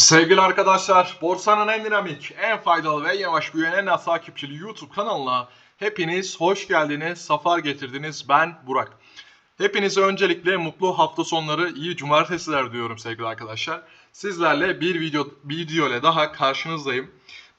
Sevgili arkadaşlar, borsanın en dinamik, en faydalı ve yavaş büyüyen en az takipçili YouTube kanalına hepiniz hoş geldiniz, safar getirdiniz. Ben Burak. Hepinize öncelikle mutlu hafta sonları, iyi cumartesiler diyorum sevgili arkadaşlar. Sizlerle bir video, video ile daha karşınızdayım.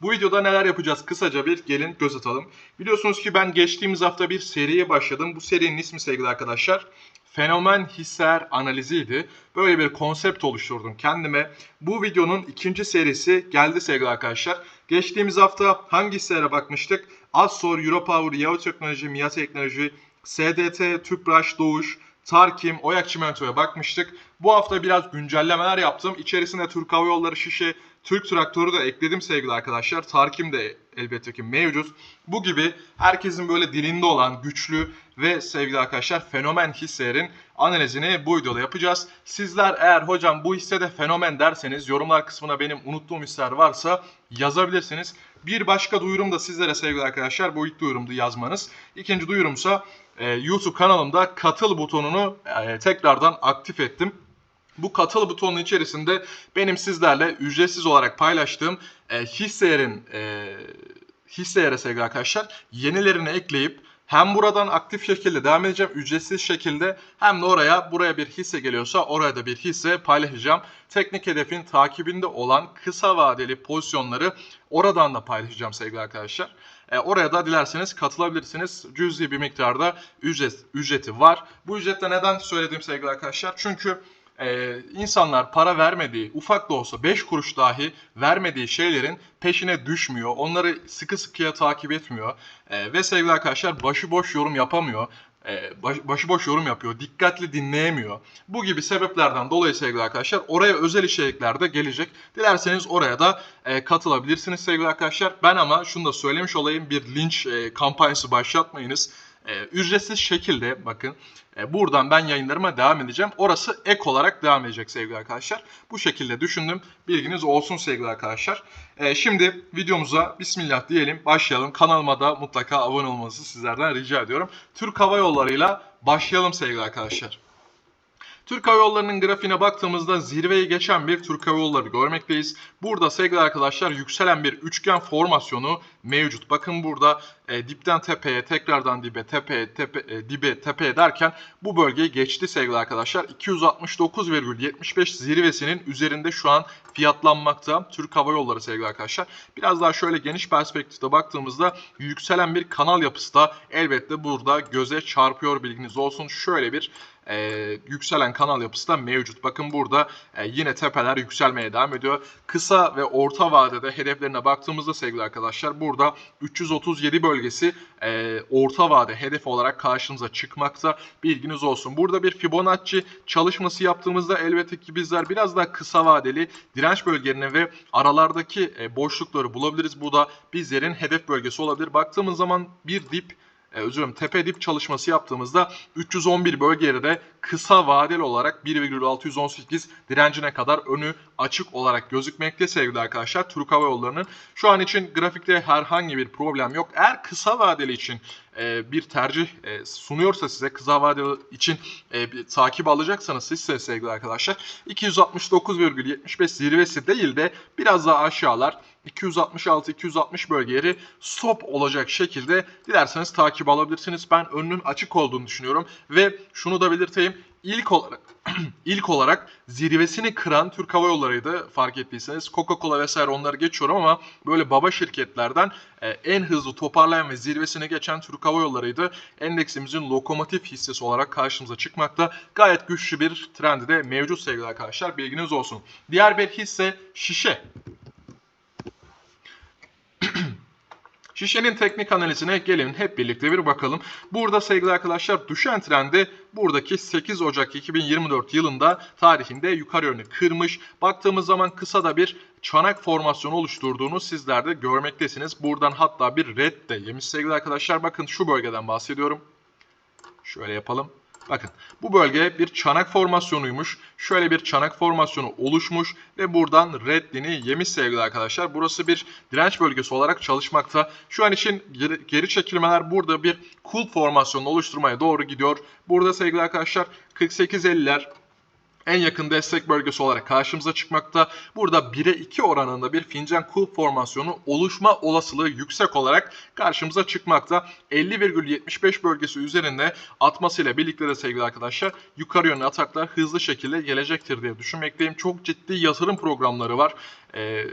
Bu videoda neler yapacağız kısaca bir gelin göz atalım. Biliyorsunuz ki ben geçtiğimiz hafta bir seriye başladım. Bu serinin ismi sevgili arkadaşlar fenomen hisser analiziydi. Böyle bir konsept oluşturdum kendime. Bu videonun ikinci serisi geldi sevgili arkadaşlar. Geçtiğimiz hafta hangi hisselere bakmıştık? Azsor, Europower, Yahoo Teknoloji, Mia Teknoloji, SDT, Tüpraş, Doğuş, Tarkim, Oyak Çimento'ya bakmıştık. Bu hafta biraz güncellemeler yaptım. İçerisinde Türk Hava Yolları şişe, Türk Traktörü de ekledim sevgili arkadaşlar. Tarkim de elbette ki mevcut. Bu gibi herkesin böyle dilinde olan güçlü ve sevgili arkadaşlar fenomen hisselerin analizini bu videoda yapacağız. Sizler eğer hocam bu hissede fenomen derseniz yorumlar kısmına benim unuttuğum hisseler varsa yazabilirsiniz. Bir başka duyurum da sizlere sevgili arkadaşlar bu ilk duyurumdu yazmanız. İkinci duyurumsa e, YouTube kanalımda katıl butonunu e, tekrardan aktif ettim. Bu katıl butonun içerisinde benim sizlerle ücretsiz olarak paylaştığım e, hisselerin e, hisselere sevgili arkadaşlar yenilerini ekleyip hem buradan aktif şekilde devam edeceğim ücretsiz şekilde hem de oraya buraya bir hisse geliyorsa oraya da bir hisse paylaşacağım. Teknik hedefin takibinde olan kısa vadeli pozisyonları oradan da paylaşacağım sevgili arkadaşlar. E, oraya da dilerseniz katılabilirsiniz. Cüzi bir miktarda ücret, ücreti var. Bu ücretle neden söyledim sevgili arkadaşlar? Çünkü e, insanlar para vermediği, ufak da olsa 5 kuruş dahi vermediği şeylerin peşine düşmüyor. Onları sıkı sıkıya takip etmiyor. E, ve sevgili arkadaşlar başıboş yorum yapamıyor. E, baş, başıboş yorum yapıyor. Dikkatli dinleyemiyor. Bu gibi sebeplerden dolayı sevgili arkadaşlar oraya özel içerikler de gelecek. Dilerseniz oraya da e, katılabilirsiniz sevgili arkadaşlar. Ben ama şunu da söylemiş olayım. Bir linç e, kampanyası başlatmayınız. E, ücretsiz şekilde bakın e, buradan ben yayınlarıma devam edeceğim. Orası ek olarak devam edecek sevgili arkadaşlar. Bu şekilde düşündüm. Bilginiz olsun sevgili arkadaşlar. E, şimdi videomuza bismillah diyelim. Başlayalım. Kanalıma da mutlaka abone olmanızı sizlerden rica ediyorum. Türk Hava Yolları'yla başlayalım sevgili arkadaşlar. Türk Hava Yolları'nın grafiğine baktığımızda zirveyi geçen bir Türk Hava Yolları görmekteyiz. Burada sevgili arkadaşlar yükselen bir üçgen formasyonu mevcut. Bakın burada e, dipten tepeye, tekrardan dibe, tepeye, tepe, e, dibe, tepeye derken bu bölgeyi geçti sevgili arkadaşlar. 269,75 zirvesinin üzerinde şu an fiyatlanmakta Türk Hava Yolları sevgili arkadaşlar. Biraz daha şöyle geniş perspektifte baktığımızda yükselen bir kanal yapısı da elbette burada göze çarpıyor bilginiz olsun. Şöyle bir e, yükselen kanal yapısı da mevcut. Bakın burada e, yine tepeler yükselmeye devam ediyor. Kısa ve orta vadede hedeflerine baktığımızda sevgili arkadaşlar burada 337 bölgesi e, orta vade hedef olarak karşımıza çıkmakta. Bilginiz olsun. Burada bir Fibonacci çalışması yaptığımızda elbette ki bizler biraz daha kısa vadeli direnç bölgelerini ve aralardaki e, boşlukları bulabiliriz. Bu da bizlerin hedef bölgesi olabilir. Baktığımız zaman bir dip e, özür dilerim tepe dip çalışması yaptığımızda 311 bölgede de kısa vadeli olarak 1,618 direncine kadar önü açık olarak gözükmekte sevgili arkadaşlar. Türk Hava Yolları'nın şu an için grafikte herhangi bir problem yok. Eğer kısa vadeli için e, bir tercih e, sunuyorsa size kısa vadeli için e, bir takip alacaksanız sizse sevgili arkadaşlar 269,75 zirvesi değil de biraz daha aşağılar 266-260 bölgeleri stop olacak şekilde dilerseniz takip alabilirsiniz. Ben önünün açık olduğunu düşünüyorum ve şunu da belirteyim. İlk olarak ilk olarak zirvesini kıran Türk Hava Yolları'ydı fark ettiyseniz. Coca-Cola vesaire onları geçiyorum ama böyle baba şirketlerden e, en hızlı toparlayan ve zirvesini geçen Türk Hava Yolları'ydı. Endeksimizin lokomotif hissesi olarak karşımıza çıkmakta. Gayet güçlü bir trendi de mevcut sevgili arkadaşlar. Bilginiz olsun. Diğer bir hisse şişe. Şişenin teknik analizine gelin hep birlikte bir bakalım. Burada sevgili arkadaşlar düşen trendi buradaki 8 Ocak 2024 yılında tarihinde yukarı yönlü kırmış. Baktığımız zaman kısa da bir çanak formasyonu oluşturduğunu sizler de görmektesiniz. Buradan hatta bir red de yemiş sevgili arkadaşlar. Bakın şu bölgeden bahsediyorum. Şöyle yapalım. Bakın bu bölge bir çanak formasyonuymuş. Şöyle bir çanak formasyonu oluşmuş ve buradan reddini yemiş sevgili arkadaşlar. Burası bir direnç bölgesi olarak çalışmakta. Şu an için geri, geri çekilmeler burada bir kul formasyonu oluşturmaya doğru gidiyor. Burada sevgili arkadaşlar 48.50'ler en yakın destek bölgesi olarak karşımıza çıkmakta. Burada 1'e 2 oranında bir fincan kulp formasyonu oluşma olasılığı yüksek olarak karşımıza çıkmakta. 50,75 bölgesi üzerinde atmasıyla birlikte de sevgili arkadaşlar yukarı yönlü ataklar hızlı şekilde gelecektir diye düşünmekteyim. Çok ciddi yatırım programları var. Ee,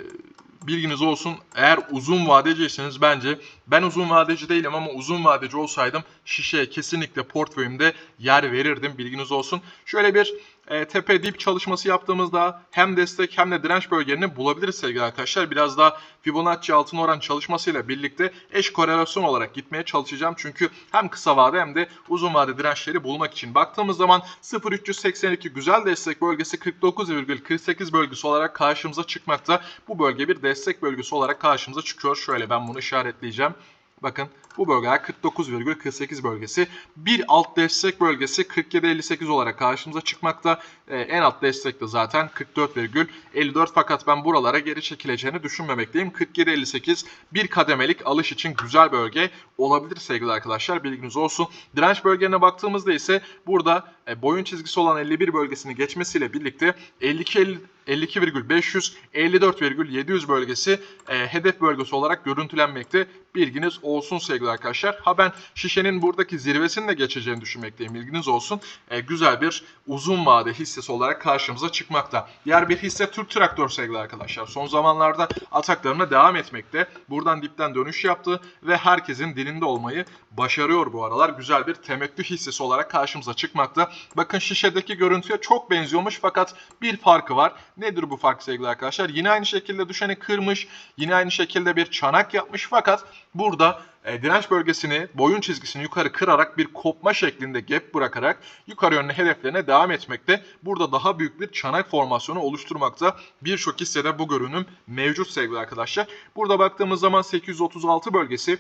bilginiz olsun. Eğer uzun vadeciyseniz bence ben uzun vadeci değilim ama uzun vadeci olsaydım şişeye kesinlikle portföyümde yer verirdim. Bilginiz olsun. Şöyle bir e, tepe dip çalışması yaptığımızda hem destek hem de direnç bölgelerini bulabiliriz sevgili arkadaşlar. Biraz daha Fibonacci altın oran çalışmasıyla birlikte eş korelasyon olarak gitmeye çalışacağım. Çünkü hem kısa vade hem de uzun vade dirençleri bulmak için. Baktığımız zaman 0382 güzel destek bölgesi 49,48 bölgesi olarak karşımıza çıkmakta. Bu bölge bir destek bölgesi olarak karşımıza çıkıyor. Şöyle ben bunu işaretleyeceğim. Bakın bu bölgeler 49,48 bölgesi. Bir alt destek bölgesi 47,58 olarak karşımıza çıkmakta. Ee, en alt destek de zaten 44,54 fakat ben buralara geri çekileceğini düşünmemekteyim. 47,58 bir kademelik alış için güzel bölge olabilir sevgili arkadaşlar. Bilginiz olsun. Direnç bölgelerine baktığımızda ise burada e, boyun çizgisi olan 51 bölgesini geçmesiyle birlikte 52 52,500 54,700 bölgesi e, hedef bölgesi olarak görüntülenmekte. Bilginiz olsun sevgili arkadaşlar. Ha ben şişenin buradaki zirvesini de geçeceğini düşünmekteyim. Bilginiz olsun. E, güzel bir uzun vade hissesi olarak karşımıza çıkmakta. Diğer bir hisse Türk Traktör sevgili arkadaşlar. Son zamanlarda ataklarına devam etmekte. Buradan dipten dönüş yaptı ve herkesin dilinde olmayı başarıyor bu aralar. Güzel bir temettü hissesi olarak karşımıza çıkmakta. Bakın şişedeki görüntüye çok benziyormuş fakat bir farkı var. Nedir bu fark sevgili arkadaşlar? Yine aynı şekilde düşeni kırmış. Yine aynı şekilde bir çanak yapmış fakat burada e, direnç bölgesini, boyun çizgisini yukarı kırarak bir kopma şeklinde gap bırakarak yukarı yönlü hedeflerine devam etmekte. Burada daha büyük bir çanak formasyonu oluşturmakta. Birçok hissede bu görünüm mevcut sevgili arkadaşlar. Burada baktığımız zaman 836 bölgesi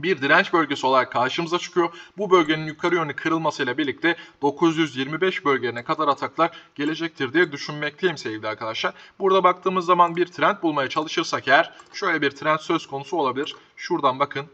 bir direnç bölgesi olarak karşımıza çıkıyor. Bu bölgenin yukarı yönlü kırılmasıyla birlikte 925 bölgelerine kadar ataklar gelecektir diye düşünmekteyim sevgili arkadaşlar. Burada baktığımız zaman bir trend bulmaya çalışırsak eğer şöyle bir trend söz konusu olabilir. Şuradan bakın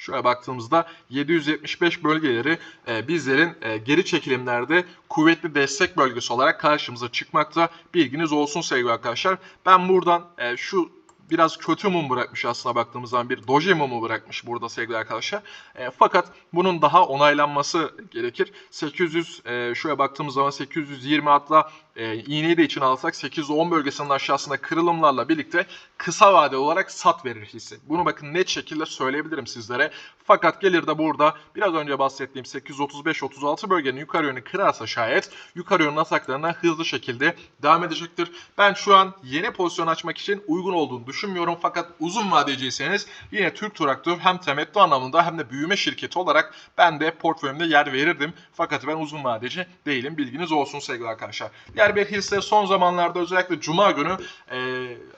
Şöyle baktığımızda 775 bölgeleri e, bizlerin e, geri çekilimlerde kuvvetli destek bölgesi olarak karşımıza çıkmakta. Bilginiz olsun sevgili arkadaşlar. Ben buradan e, şu biraz kötü mum bırakmış aslında baktığımız zaman bir doji mumu bırakmış burada sevgili arkadaşlar. E, fakat bunun daha onaylanması gerekir. 800 e, şuraya baktığımız zaman 820 hatta e, iğneyi de için alsak 810 bölgesinin aşağısında kırılımlarla birlikte kısa vade olarak sat verir hisse. Bunu bakın net şekilde söyleyebilirim sizlere. Fakat gelir de burada biraz önce bahsettiğim 835-36 bölgenin yukarı yönü kırarsa şayet yukarı yönün ataklarına hızlı şekilde devam edecektir. Ben şu an yeni pozisyon açmak için uygun olduğunu düşünmüyorum. Fakat uzun vadeciyseniz yine Türk Traktör hem temettü anlamında hem de büyüme şirketi olarak ben de portföyümde yer verirdim. Fakat ben uzun vadeci değilim. Bilginiz olsun sevgili arkadaşlar. Diğer bir hisse son zamanlarda özellikle Cuma günü e,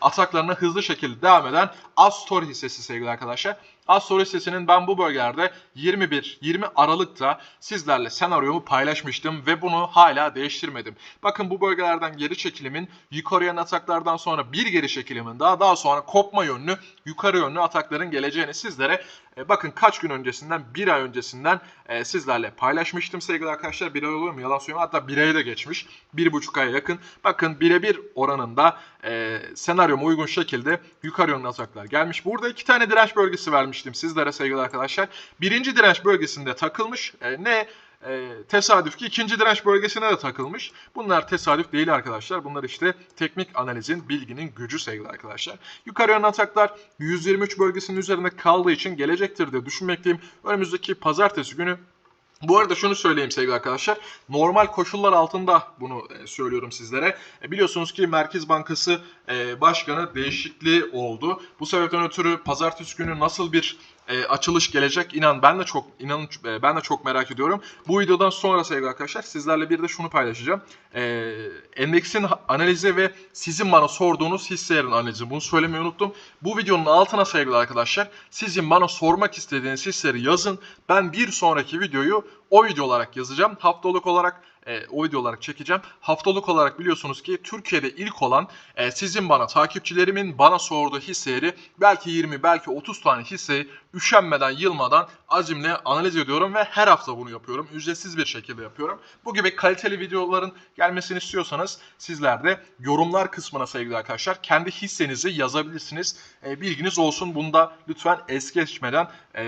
ataklarına hızlı şekilde devam eden Astor hissesi sevgili arkadaşlar. Astor hissesinin ben bu bölgelerde 21-20 Aralık'ta sizlerle senaryomu paylaşmıştım ve bunu hala değiştirmedim. Bakın bu bölgelerden geri çekilimin yukarı yönlü ataklardan sonra bir geri çekilimin daha daha sonra kopma yönlü yukarı yönlü atakların geleceğini sizlere e, bakın kaç gün öncesinden bir ay öncesinden e, sizlerle paylaşmıştım sevgili arkadaşlar. Bir ay olur mu yalan söylüyorum hatta bir ayı da geçmiş. Bir buçuk aya yakın. Bakın birebir oranında e, senaryoma uygun şekilde yukarı yönlü ataklar gelmiş. Burada iki tane direnç bölgesi vermiştim sizlere sevgili arkadaşlar. Birinci direnç bölgesinde takılmış. E, ne e, tesadüf ki ikinci direnç bölgesine de takılmış. Bunlar tesadüf değil arkadaşlar. Bunlar işte teknik analizin, bilginin gücü sevgili arkadaşlar. Yukarı yönlü ataklar 123 bölgesinin üzerinde kaldığı için gelecektir diye düşünmekteyim. Önümüzdeki pazartesi günü bu arada şunu söyleyeyim sevgili arkadaşlar. Normal koşullar altında bunu e, söylüyorum sizlere. E, biliyorsunuz ki Merkez Bankası e, Başkanı değişikliği oldu. Bu sebepten ötürü pazartesi günü nasıl bir e, açılış gelecek. İnan ben de çok inanın e, ben de çok merak ediyorum. Bu videodan sonra sevgili arkadaşlar sizlerle bir de şunu paylaşacağım. E, endeksin analizi ve sizin bana sorduğunuz hisselerin analizi. Bunu söylemeyi unuttum. Bu videonun altına sevgili arkadaşlar sizin bana sormak istediğiniz hisseleri yazın. Ben bir sonraki videoyu o video olarak yazacağım. Haftalık olarak e, o video olarak çekeceğim. Haftalık olarak biliyorsunuz ki Türkiye'de ilk olan e, sizin bana takipçilerimin bana sorduğu hisseleri belki 20 belki 30 tane hisseyi üşenmeden, yılmadan azimle analiz ediyorum ve her hafta bunu yapıyorum. Ücretsiz bir şekilde yapıyorum. Bu gibi kaliteli videoların gelmesini istiyorsanız sizler de yorumlar kısmına sevgili arkadaşlar kendi hissenizi yazabilirsiniz. E, bilginiz olsun. Bunda lütfen es geçmeden e,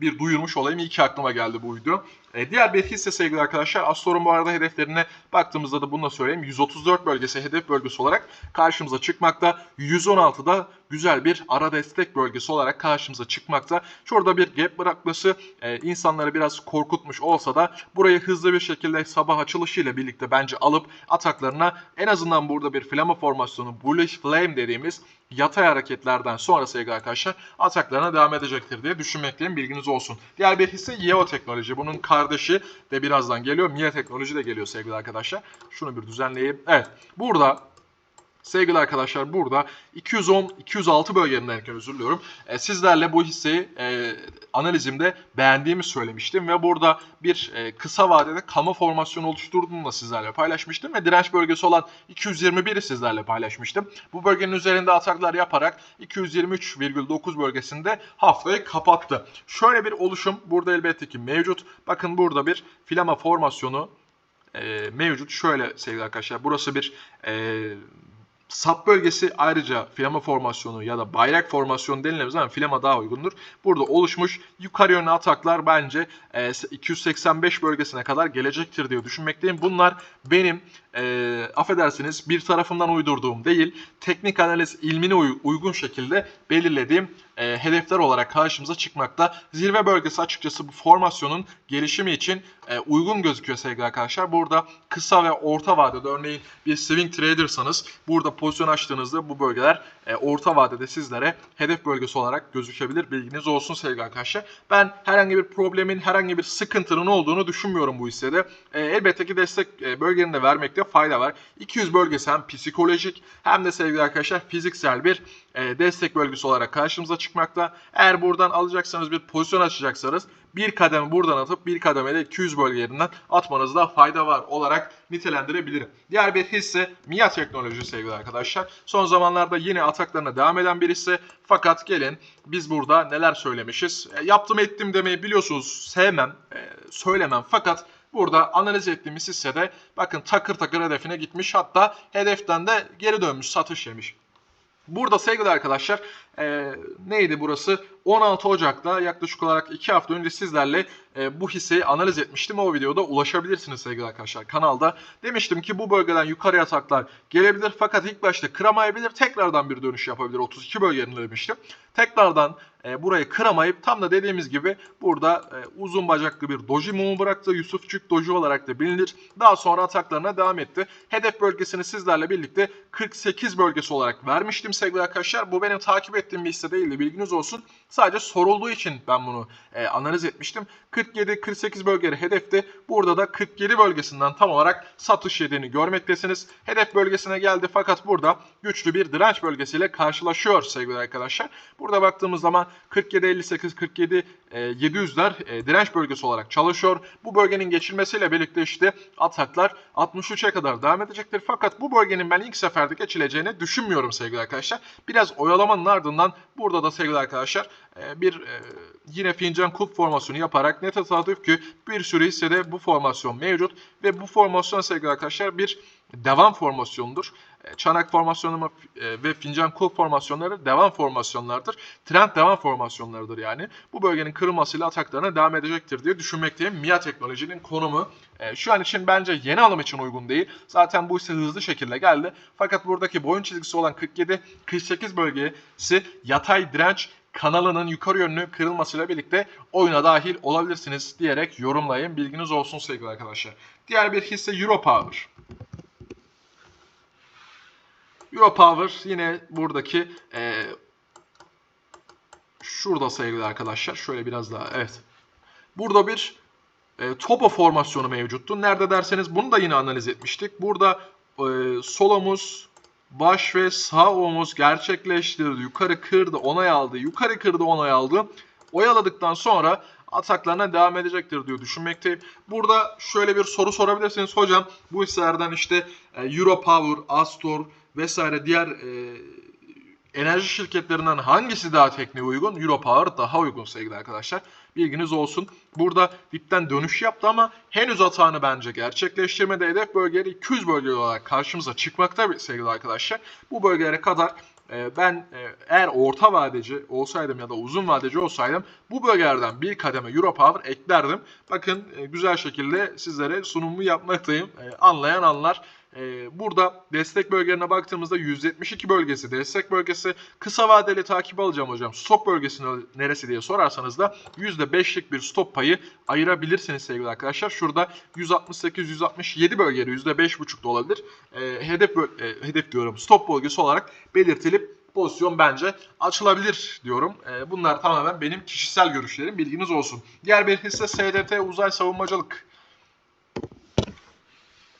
bir duyurmuş olayım. İyi ki aklıma geldi bu video. E, diğer bir hisse sevgili arkadaşlar. Astor'un bu arada hedeflerine baktığımızda da bunu da söyleyeyim. 134 bölgesi hedef bölgesi olarak karşımıza çıkmakta. 116'da güzel bir ara destek bölgesi olarak karşımıza çıkmakta. Şurada bir gap bırakması e, insanları biraz korkutmuş olsa da burayı hızlı bir şekilde sabah açılışıyla birlikte bence alıp ataklarına en azından burada bir flama formasyonu bullish flame dediğimiz yatay hareketlerden sonra sevgili arkadaşlar ataklarına devam edecektir diye düşünmekteyim. Bilginiz olsun. Diğer bir hisse Yeo Teknoloji. Bunun kardeşi de birazdan geliyor. Mia Teknoloji de geliyor sevgili arkadaşlar. Şunu bir düzenleyeyim. Evet. Burada Sevgili arkadaşlar burada 210-206 bölgelerinden özür diliyorum. E, sizlerle bu hisseyi e, analizimde beğendiğimi söylemiştim ve burada bir e, kısa vadede kama formasyonu oluşturduğunu da sizlerle paylaşmıştım ve direnç bölgesi olan 221'i sizlerle paylaşmıştım. Bu bölgenin üzerinde ataklar yaparak 223,9 bölgesinde haftayı kapattı. Şöyle bir oluşum burada elbette ki mevcut. Bakın burada bir filama formasyonu e, mevcut. Şöyle sevgili arkadaşlar burası bir e, sap bölgesi ayrıca filama formasyonu ya da bayrak formasyonu denilemez ama filama daha uygundur. Burada oluşmuş yukarı yönlü ataklar bence e, 285 bölgesine kadar gelecektir diye düşünmekteyim. Bunlar benim e, affedersiniz bir tarafından uydurduğum değil, teknik analiz ilmine uy- uygun şekilde belirlediğim e, hedefler olarak karşımıza çıkmakta. Zirve bölgesi açıkçası bu formasyonun gelişimi için e, uygun gözüküyor sevgili arkadaşlar. Burada kısa ve orta vadede örneğin bir swing tradersanız burada pozisyon açtığınızda bu bölgeler e, orta vadede sizlere hedef bölgesi olarak gözükebilir. Bilginiz olsun sevgili arkadaşlar. Ben herhangi bir problemin, herhangi bir sıkıntının olduğunu düşünmüyorum bu hissede. E, elbette ki destek e, bölgelerini de vermekte fayda var. 200 bölgesi hem psikolojik hem de sevgili arkadaşlar fiziksel bir destek bölgesi olarak karşımıza çıkmakta. Eğer buradan alacaksanız bir pozisyon açacaksanız bir kademe buradan atıp bir kademe de 200 bölgelerinden atmanızda fayda var olarak nitelendirebilirim. Diğer bir hisse MIA Teknoloji sevgili arkadaşlar. Son zamanlarda yine ataklarına devam eden bir hisse. Fakat gelin biz burada neler söylemişiz. E, yaptım ettim demeyi biliyorsunuz sevmem, e, söylemem. Fakat Burada analiz ettiğimiz hissede bakın takır takır hedefine gitmiş. Hatta hedeften de geri dönmüş, satış yemiş. Burada sevgili arkadaşlar e, neydi burası? 16 Ocak'ta yaklaşık olarak 2 hafta önce sizlerle e, bu hisseyi analiz etmiştim. O videoda ulaşabilirsiniz sevgili arkadaşlar kanalda. Demiştim ki bu bölgeden yukarıya ataklar gelebilir fakat ilk başta kıramayabilir. Tekrardan bir dönüş yapabilir. 32 bölgelerinde demiştim. Tekrardan e, burayı kıramayıp tam da dediğimiz gibi burada e, uzun bacaklı bir doji mumu bıraktı. Yusufçuk doji olarak da bilinir. Daha sonra ataklarına devam etti. Hedef bölgesini sizlerle birlikte 48 bölgesi olarak vermiştim sevgili arkadaşlar. Bu benim takip ettiğim bir hisse değildi bilginiz olsun. Sadece sorulduğu için ben bunu e, analiz etmiştim. 47-48 bölgeleri hedefti. Burada da 47 bölgesinden tam olarak satış yediğini görmektesiniz. Hedef bölgesine geldi fakat burada güçlü bir direnç bölgesiyle karşılaşıyor sevgili arkadaşlar. Burada baktığımız zaman 47-58-47 700'ler e, direnç bölgesi olarak çalışıyor. Bu bölgenin geçilmesiyle birlikte işte ataklar 63'e kadar devam edecektir. Fakat bu bölgenin ben ilk seferde geçileceğini düşünmüyorum sevgili arkadaşlar. Biraz oyalamanın ardından burada da sevgili arkadaşlar e, bir e, yine fincan kulp formasyonu yaparak ne tesadüf ki bir sürü hissede bu formasyon mevcut ve bu formasyon sevgili arkadaşlar bir devam formasyonudur. E, Çanak formasyonu e, ve fincan kulp formasyonları devam formasyonlardır. Trend devam formasyonlarıdır yani. Bu bölgenin kırılmasıyla ataklarına devam edecektir diye düşünmekteyim. MIA teknolojinin konumu e, şu an için bence yeni alım için uygun değil. Zaten bu ise hızlı şekilde geldi. Fakat buradaki boyun çizgisi olan 47-48 bölgesi yatay direnç kanalının yukarı yönlü kırılmasıyla birlikte oyuna dahil olabilirsiniz diyerek yorumlayın. Bilginiz olsun sevgili arkadaşlar. Diğer bir hisse Europower. Europower yine buradaki e, şurada sevgili arkadaşlar. Şöyle biraz daha evet. Burada bir e, topo formasyonu mevcuttu. Nerede derseniz bunu da yine analiz etmiştik. Burada e, sol omuz, baş ve sağ omuz gerçekleştirdi. Yukarı kırdı, onay aldı. Yukarı kırdı, onay aldı. Oyaladıktan sonra ataklarına devam edecektir diyor düşünmekteyim. Burada şöyle bir soru sorabilirsiniz. Hocam bu hisselerden işte e, Europower, Astor vesaire diğer e, enerji şirketlerinden hangisi daha tekniğe uygun? Europower daha uygun sevgili arkadaşlar. Bilginiz olsun. Burada dipten dönüş yaptı ama henüz atağını bence gerçekleştirmedi. Hedef bölgeleri 200 bölge olarak karşımıza çıkmakta sevgili arkadaşlar. Bu bölgelere kadar e, ben e, eğer orta vadeci olsaydım ya da uzun vadeci olsaydım bu bölgelerden bir kademe Europower eklerdim. Bakın e, güzel şekilde sizlere sunumumu yapmaktayım. Anlayan anlar. E, Burada destek bölgelerine baktığımızda 172 bölgesi destek bölgesi. Kısa vadeli takip alacağım hocam. Stop bölgesi neresi diye sorarsanız da %5'lik bir stop payı ayırabilirsiniz sevgili arkadaşlar. Şurada 168-167 bölgeleri %5,5 da olabilir. E, hedef, e, hedef diyorum stop bölgesi olarak belirtilip pozisyon bence açılabilir diyorum. E, bunlar tamamen benim kişisel görüşlerim. Bilginiz olsun. Diğer bir hisse SDT Uzay Savunmacılık.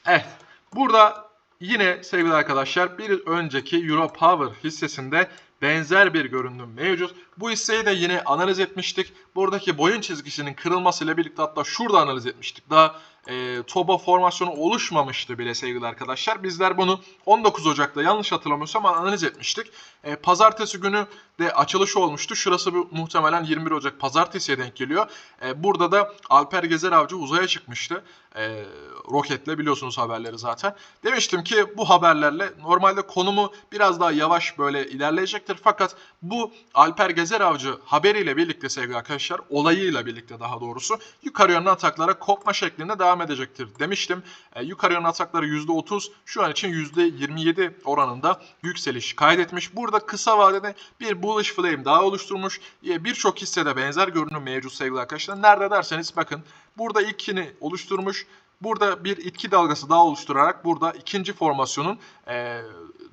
Evet. Burada yine sevgili arkadaşlar bir önceki Europower hissesinde benzer bir görünüm mevcut. Bu hisseyi de yine analiz etmiştik. Buradaki boyun çizgisinin kırılmasıyla birlikte hatta şurada analiz etmiştik. Daha e, TOBA formasyonu oluşmamıştı bile sevgili arkadaşlar. Bizler bunu 19 Ocak'ta yanlış hatırlamıyorsam analiz etmiştik. E, pazartesi günü de açılış olmuştu. Şurası bu, muhtemelen 21 Ocak pazartesiye denk geliyor. E, burada da Alper Gezer Avcı uzaya çıkmıştı. E, roketle biliyorsunuz haberleri zaten. Demiştim ki bu haberlerle normalde konumu biraz daha yavaş böyle ilerleyecektir. Fakat bu Alper Gezer Avcı haberiyle birlikte sevgili arkadaşlar olayıyla birlikte daha doğrusu yukarı yönlü ataklara kopma şeklinde devam edecektir demiştim. E, yukarı yönlü atakları %30 şu an için %27 oranında yükseliş kaydetmiş. Burada kısa vadede bir bullish flame daha oluşturmuş. E, Birçok hissede benzer görünüm mevcut sevgili arkadaşlar. Nerede derseniz bakın burada ilkini oluşturmuş. Burada bir itki dalgası daha oluşturarak burada ikinci formasyonun e,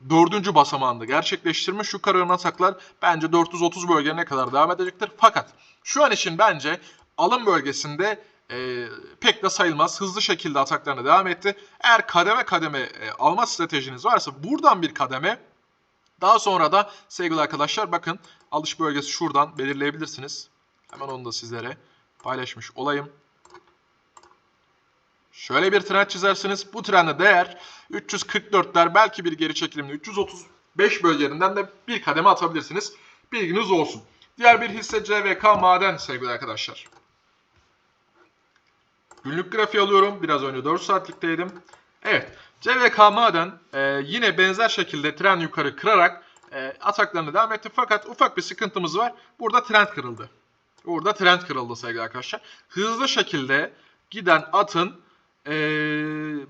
dördüncü basamağında gerçekleştirmiş. Yukarı yönlü ataklar bence 430 bölgene kadar devam edecektir. Fakat şu an için bence alım bölgesinde e, pek de sayılmaz. Hızlı şekilde ataklarına devam etti. Eğer kademe kademe e, alma stratejiniz varsa buradan bir kademe daha sonra da sevgili arkadaşlar bakın alış bölgesi şuradan belirleyebilirsiniz. Hemen onu da sizlere paylaşmış olayım. Şöyle bir trend çizersiniz. Bu trende değer 344'ler belki bir geri çekilimli 335 bölgelerinden de bir kademe atabilirsiniz. Bilginiz olsun. Diğer bir hisse CVK Maden sevgili arkadaşlar. Günlük grafiği alıyorum. Biraz önce 4 saatlikteydim. Evet. CVK Maden e, yine benzer şekilde trend yukarı kırarak e, ataklarına devam etti. Fakat ufak bir sıkıntımız var. Burada trend kırıldı. Burada trend kırıldı sevgili arkadaşlar. Hızlı şekilde giden atın e,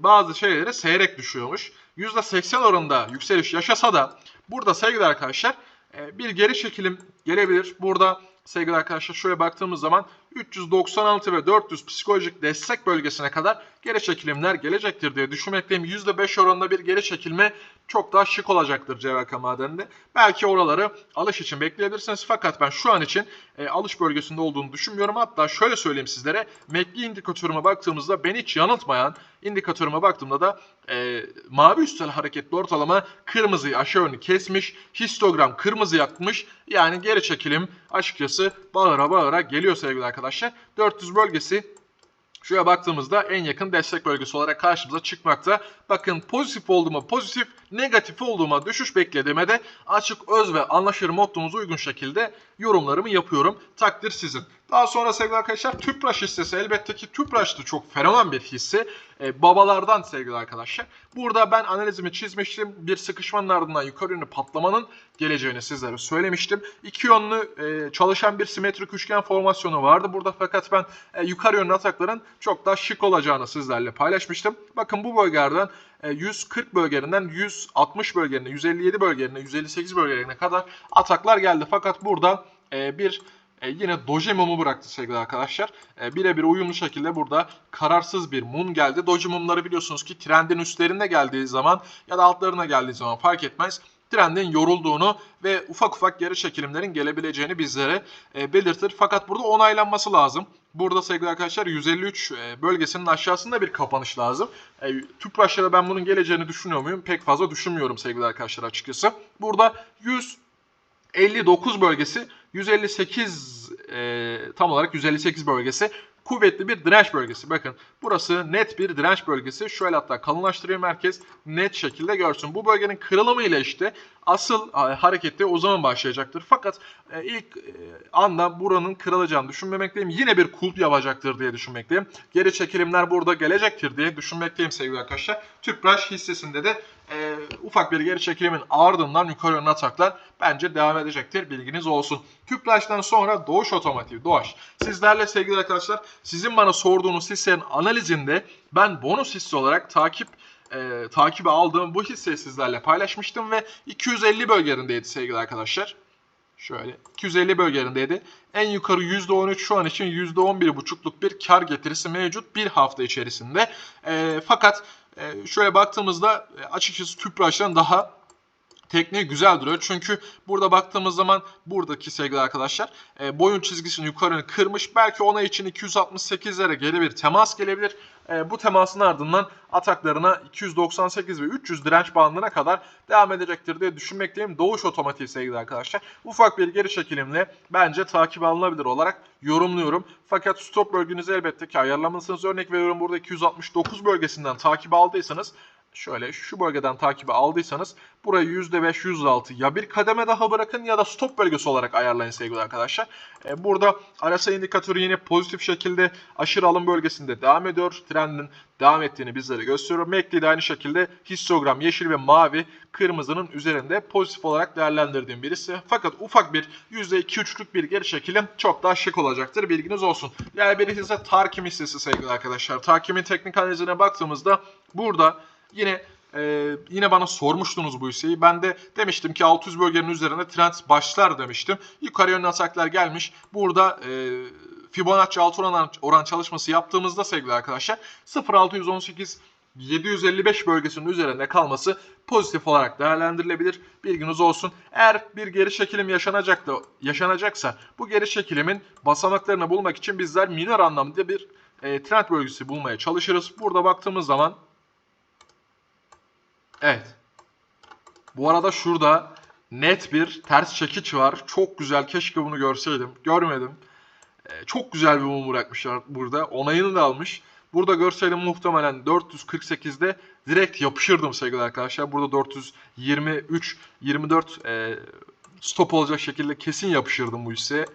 bazı şeylere seyrek düşüyormuş. %80 oranında yükseliş yaşasa da burada sevgili arkadaşlar e, bir geri çekilim gelebilir. Burada sevgili arkadaşlar şöyle baktığımız zaman 396 ve 400 psikolojik destek bölgesine kadar geri çekilimler gelecektir diye düşünmekteyim. %5 oranında bir geri çekilme çok daha şık olacaktır CVK madeninde. Belki oraları alış için bekleyebilirsiniz. Fakat ben şu an için e, alış bölgesinde olduğunu düşünmüyorum. Hatta şöyle söyleyeyim sizlere. MACD indikatörüme baktığımızda beni hiç yanıltmayan indikatörüme baktığımda da e, mavi üstel hareketli ortalama kırmızıyı aşağı yönlü kesmiş. Histogram kırmızı yakmış. Yani geri çekilim açıkçası bağıra bağıra geliyor sevgili arkadaşlar. 400 bölgesi Şuraya baktığımızda en yakın destek bölgesi olarak karşımıza çıkmakta. Bakın pozitif olduğuma pozitif, negatif olduğuma düşüş beklediğime de açık, öz ve anlaşır mottomuza uygun şekilde yorumlarımı yapıyorum. Takdir sizin. Daha sonra sevgili arkadaşlar Tüpraş hissesi elbette ki Tüpraş da çok fenomen bir hisse. Ee, babalardan sevgili arkadaşlar. Burada ben analizimi çizmiştim. Bir sıkışmanın ardından yukarı yönlü patlamanın geleceğini sizlere söylemiştim. İki yönlü e, çalışan bir simetrik üçgen formasyonu vardı burada fakat ben e, yukarı yönlü atakların çok daha şık olacağını sizlerle paylaşmıştım. Bakın bu bölgelerden e, 140 bölgelerinden 160 bölgelerine, 157 bölgelerine, 158 bölgelerine kadar ataklar geldi. Fakat burada e, bir e, yine mumu bıraktı sevgili arkadaşlar. E, birebir uyumlu şekilde burada kararsız bir mum geldi. Mumları biliyorsunuz ki trendin üstlerinde geldiği zaman ya da altlarına geldiği zaman fark etmez trendin yorulduğunu ve ufak ufak geri çekilimlerin gelebileceğini bizlere e, belirtir. Fakat burada onaylanması lazım. Burada sevgili arkadaşlar 153 e, bölgesinin aşağısında bir kapanış lazım. E, Tüpraş'ta ben bunun geleceğini düşünüyor muyum? Pek fazla düşünmüyorum sevgili arkadaşlar açıkçası. Burada 159 bölgesi 158 e, tam olarak 158 bölgesi kuvvetli bir direnç bölgesi. Bakın burası net bir direnç bölgesi. Şöyle hatta kalınlaştırayım merkez net şekilde görsün. Bu bölgenin kırılımı ile işte asıl e, hareketi o zaman başlayacaktır. Fakat e, ilk e, anda buranın kırılacağını düşünmemekteyim. Yine bir kulp yapacaktır diye düşünmekteyim. Geri çekilimler burada gelecektir diye düşünmekteyim sevgili arkadaşlar. Tüpraş hissesinde de e, ufak bir geri çekilimin ardından yukarı yönlü ataklar bence devam edecektir. Bilginiz olsun. Tüpraş'tan sonra Doğuş Otomotiv, Doğaş. Sizlerle sevgili arkadaşlar sizin bana sorduğunuz hissenin analizinde ben bonus hisse olarak takip e, takibi aldığım bu hisseyi sizlerle paylaşmıştım ve 250 bölgelerindeydi sevgili arkadaşlar. Şöyle 250 bölgelerindeydi. En yukarı %13 şu an için %11,5'luk bir kar getirisi mevcut bir hafta içerisinde. E, fakat e, şöyle baktığımızda e, açıkçası Tüpraş'tan daha tekniği güzel duruyor. Çünkü burada baktığımız zaman buradaki sevgili arkadaşlar e, boyun çizgisini yukarı kırmış. Belki ona için 268'lere geri bir temas gelebilir. E, bu temasın ardından ataklarına 298 ve 300 direnç bandına kadar devam edecektir diye düşünmekteyim. Doğuş otomatik sevgili arkadaşlar. Ufak bir geri çekilimle bence takip alınabilir olarak yorumluyorum. Fakat stop bölgenizi elbette ki ayarlamalısınız. Örnek veriyorum burada 269 bölgesinden takip aldıysanız şöyle şu bölgeden takibi aldıysanız burayı %5, %6 ya bir kademe daha bırakın ya da stop bölgesi olarak ayarlayın sevgili arkadaşlar. Ee, burada RSI indikatörü yine pozitif şekilde aşırı alım bölgesinde devam ediyor. Trendin devam ettiğini bizlere gösteriyor. MACD de aynı şekilde histogram yeşil ve mavi kırmızının üzerinde pozitif olarak değerlendirdiğim birisi. Fakat ufak bir %2-3'lük bir geri çekilim çok daha şık olacaktır. Bilginiz olsun. Yani birisi ise Tarkim hissesi sevgili arkadaşlar. Tarkim'in teknik analizine baktığımızda burada Yine e, yine bana sormuştunuz bu hisseyi. Ben de demiştim ki 600 bölgenin üzerinde trend başlar demiştim. Yukarı yönlü ataklar gelmiş. Burada e, Fibonacci altı oran, oran çalışması yaptığımızda sevgili arkadaşlar 0.618 755 bölgesinin üzerinde kalması pozitif olarak değerlendirilebilir. Bilginiz olsun. Eğer bir geri çekilim yaşanacak da, yaşanacaksa bu geri çekilimin basamaklarını bulmak için bizler minor anlamda bir e, trend bölgesi bulmaya çalışırız. Burada baktığımız zaman Evet. Bu arada şurada net bir ters çekiç var. Çok güzel. Keşke bunu görseydim. Görmedim. Ee, çok güzel bir mum bırakmışlar burada. Onayını da almış. Burada görseydim muhtemelen 448'de direkt yapışırdım sevgili arkadaşlar. Burada 423, 24 e, stop olacak şekilde kesin yapışırdım bu hisseye.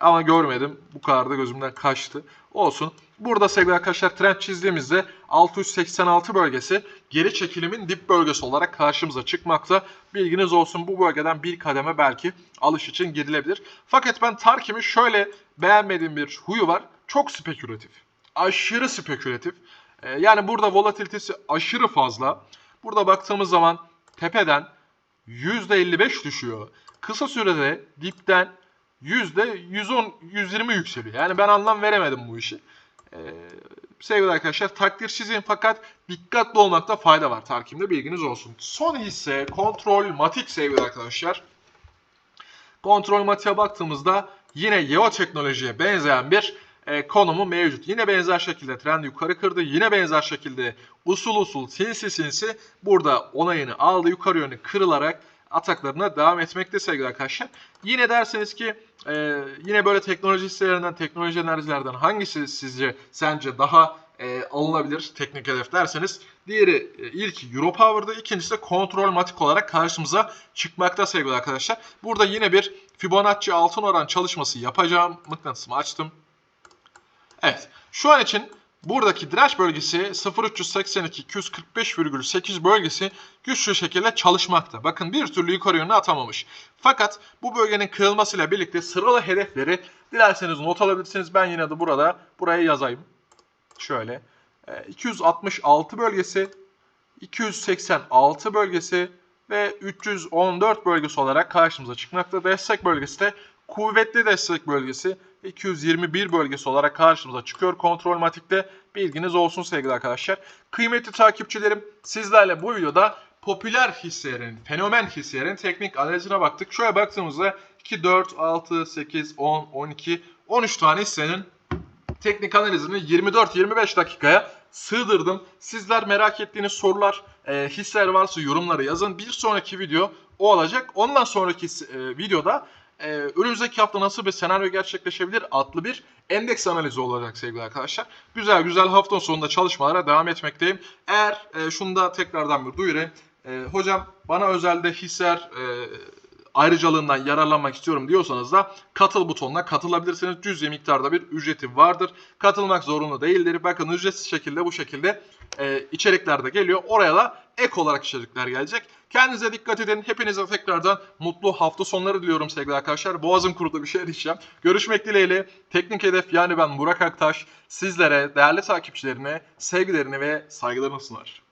Ama görmedim. Bu kadar da gözümden kaçtı. Olsun. Burada sevgili arkadaşlar trend çizdiğimizde 686 bölgesi geri çekilimin dip bölgesi olarak karşımıza çıkmakta. Bilginiz olsun bu bölgeden bir kademe belki alış için girilebilir. Fakat ben Tarkim'in şöyle beğenmediğim bir huyu var. Çok spekülatif. Aşırı spekülatif. Ee, yani burada volatilitesi aşırı fazla. Burada baktığımız zaman tepeden %55 düşüyor. Kısa sürede dipten %110, 120 yükseliyor. Yani ben anlam veremedim bu işi. Ee, sevgili arkadaşlar takdir sizin fakat dikkatli olmakta fayda var takimde bilginiz olsun. Son hisse kontrol matik sevgili arkadaşlar. Kontrol matiğe baktığımızda yine Yeva teknolojiye benzeyen bir e, konumu mevcut. Yine benzer şekilde trend yukarı kırdı. Yine benzer şekilde usul usul sinsi sinsi burada onayını aldı. Yukarı yönü kırılarak ataklarına devam etmekte sevgili arkadaşlar. Yine derseniz ki e, yine böyle teknoloji hisselerinden, teknoloji enerjilerden hangisi sizce sence daha e, alınabilir teknik hedef derseniz diğeri e, ilk Europower'da ikincisi de Control Matic olarak karşımıza çıkmakta sevgili arkadaşlar. Burada yine bir Fibonacci altın oran çalışması yapacağım. Mıknatısımı açtım. Evet. Şu an için buradaki direnç bölgesi 0382 245,8 bölgesi güçlü şekilde çalışmakta. Bakın bir türlü yukarı yönüne atamamış. Fakat bu bölgenin kırılmasıyla birlikte sıralı hedefleri dilerseniz not alabilirsiniz. Ben yine de burada buraya yazayım. Şöyle. 266 e, bölgesi, 286 bölgesi ve 314 bölgesi olarak karşımıza çıkmakta. Destek bölgesi de kuvvetli destek bölgesi 221 bölgesi olarak karşımıza çıkıyor kontrol matikte. Bilginiz olsun sevgili arkadaşlar. Kıymetli takipçilerim sizlerle bu videoda popüler hisselerin, fenomen hisselerin teknik analizine baktık. Şöyle baktığımızda 2, 4, 6, 8, 10, 12, 13 tane hissenin teknik analizini 24-25 dakikaya sığdırdım. Sizler merak ettiğiniz sorular, e, hisler varsa yorumlara yazın. Bir sonraki video o olacak. Ondan sonraki e, videoda e, önümüzdeki hafta nasıl bir senaryo gerçekleşebilir adlı bir endeks analizi olacak sevgili arkadaşlar. Güzel güzel hafta sonunda çalışmalara devam etmekteyim. Eğer e, şunu da tekrardan bir duyurayım. E, hocam bana özelde hisser e, ayrıcalığından yararlanmak istiyorum diyorsanız da katıl butonuna katılabilirsiniz. Cüzi miktarda bir ücreti vardır. Katılmak zorunlu değildir. Bakın ücretsiz şekilde bu şekilde e, içerikler de geliyor. Oraya da ek olarak içerikler gelecek. Kendinize dikkat edin. Hepinize tekrardan mutlu hafta sonları diliyorum sevgili arkadaşlar. Boğazım kurudu bir şey diyeceğim. Görüşmek dileğiyle. Teknik Hedef yani ben Burak Aktaş sizlere, değerli takipçilerine sevgilerini ve saygılarını sunar.